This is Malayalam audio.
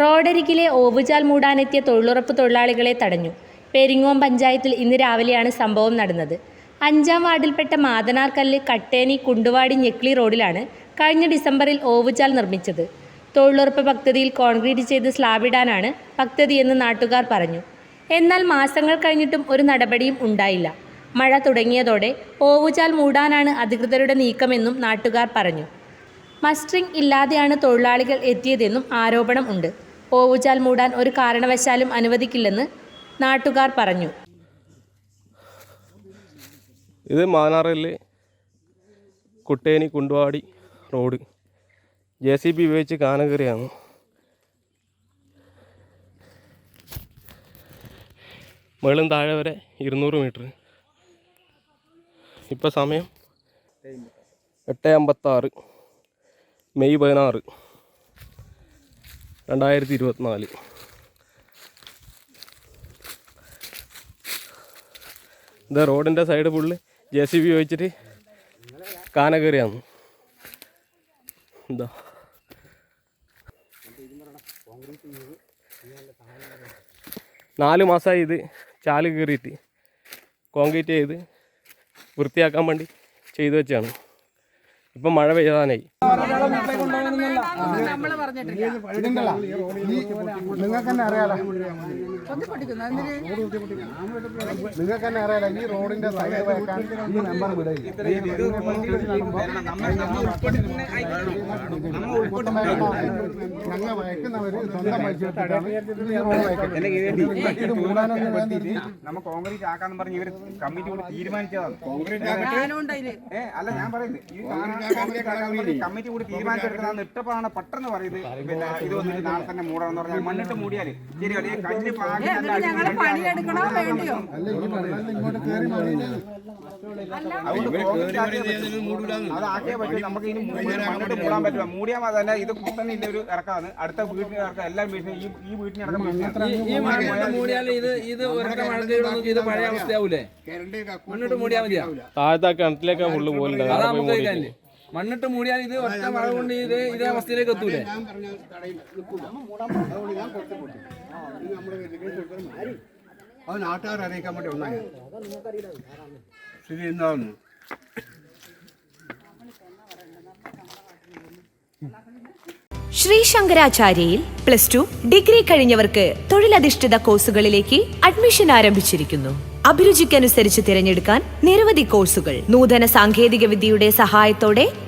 റോഡരികിലെ ഓവുചാൽ മൂടാനെത്തിയ തൊഴിലുറപ്പ് തൊഴിലാളികളെ തടഞ്ഞു. പെരിങ്ങോം പഞ്ചായത്തിൽ ഇന്ന് രാവിലെയാണ് സംഭവം നടന്നത്. അഞ്ചാം വാർഡിൽപ്പെട്ട മാതനാർക്കല്ല് കട്ടേനി കുണ്ടുവാടി ഞെക്ലി റോഡിലാണ് കഴിഞ്ഞ ഡിസംബറിൽ ഓവുചാൽ നിർമ്മിച്ചത്. തൊഴിലുറപ്പ് പദ്ധതിയിൽ കോൺക്രീറ്റ് ചെയ്ത് സ്ലാബിടാനാണ് പദ്ധതിയെന്ന് നാട്ടുകാർ പറഞ്ഞു. എന്നാൽ മാസങ്ങൾ കഴിഞ്ഞിട്ടും ഒരു നടപടിയും ഉണ്ടായില്ല. മഴ തുടങ്ങിയതോടെ ഓവുചാൽ മൂടാനാണ് അധികൃതരുടെ നീക്കമെന്നും നാട്ടുകാർ പറഞ്ഞു. മസ്റ്ററിംഗ് ഇല്ലാതെയാണ് തൊഴിലാളികൾ എത്തിയതെന്നും ആരോപണം ഉണ്ട്. ഓവുചാൽ മൂടാൻ ഒരു കാരണവശാലും അനുവദിക്കില്ലെന്ന് നാട്ടുകാർ പറഞ്ഞു. ഇത് മാനാറിലെ Kutteni Kunduvadi road. J C B ഉപയോഗിച്ച് കാനകറിയാണ് മുകളും താഴെ വരെ ഇരുന്നൂറ് മീറ്റർ. ഇപ്പോൾ സമയം എട്ട് അമ്പത്താറ്. മെയ് പതിനാറ് രണ്ടായിരത്തി ഇരുപത്തിനാല് ഇത് റോഡിന്റെ side full J C B ഉപയോഗിച്ചിട്ട് കാന കയറിയാണ് എന്താ നാല് മാസമായി ഇത് ചാൽ കയറിയിട്ട് കോൺക്രീറ്റ് ചെയ്ത് വൃത്തിയാക്കാൻ വേണ്ടി ചെയ്തു വെച്ചാണ് ഇപ്പം മഴ പെയ്താനായി നിങ്ങൾക്ക് തന്നെ അറിയാലോ നിങ്ങൾക്ക് തന്നെ അറിയാലോ ഈ റോഡിന്റെ സൈഡ് വെക്കാൻ ഈ നമ്പർ ഞങ്ങൾ വയക്കുന്നവര് സ്വന്തം മത്സരത്തിലാണ് ഈ റോഡ് വയക്കുന്നത് ഇത് മൂടാനൊന്നും വേണ്ടിയിട്ട് നമ്മ കോൺക്രീറ്റ് ആക്കാന്ന് പറഞ്ഞ് ഇവർ കമ്മിറ്റി കൂടി തീരുമാനിച്ചതാണ്. കോൺക്രീറ്റ് അല്ല ഞാൻ പറയുന്നത് ഈ കമ്മിറ്റി കൂടി തീരുമാനിച്ചെടുക്കുന്ന ഇട്ടപ്പോഴാണ് പെട്ടെന്ന് പറയുന്നത് പിന്നെ ഇത് വന്നിട്ട് നാളെ തന്നെ മൂടണം എന്ന് പറഞ്ഞാൽ മണ്ണിട്ട് മൂടിയാൽ. ശരി അല്ലെങ്കിൽ കല്ല് പാകി അത് ആക്കിയേ പറ്റും. നമുക്ക് ഇനി മണ്ണിട്ട് മൂടാൻ പറ്റില്ല. മൂടിയാൽ മതി. അല്ല ഇത് കുത്തനെ ഇല്ല ഒരു ഇറക്കാന്ന് അടുത്ത വീട്ടിൽ ഇറക്കാം എല്ലാ വീട്ടിലും ഈ ഈ വീട്ടിന് ഇറക്കാം മൂടിയാൽ മൂടിയാൽ താഴത്തെ ആ കിണറ്റിലേക്കാണ് ഫുള്ള് പോലുണ്ട് മണ്ണിട്ട് മൂടിയാൽ ഇത് ഒറ്റ മഴ കൊണ്ട് ഇത് ഇതേ അവസ്ഥയിലേക്ക് എത്തൂലേ? അത് നാട്ടുകാർ അറിയിക്കാൻ വേണ്ടി ഒന്നാണ് സ്ഥിതി എന്താവുന്നു ശ്രീ ശങ്കരാചാര്യയിൽ പ്ലസ് ടു ഡിഗ്രി കഴിഞ്ഞവർക്ക് തൊഴിലധിഷ്ഠിത കോഴ്സുകളിലേക്ക് അഡ്മിഷൻ ആരംഭിച്ചിരിക്കുന്നു. അഭിരുചിക്കനുസരിച്ച് തിരഞ്ഞെടുക്കാൻ നിരവധി കോഴ്സുകൾ. നൂതന സാങ്കേതിക വിദ്യയുടെ സഹായത്തോടെ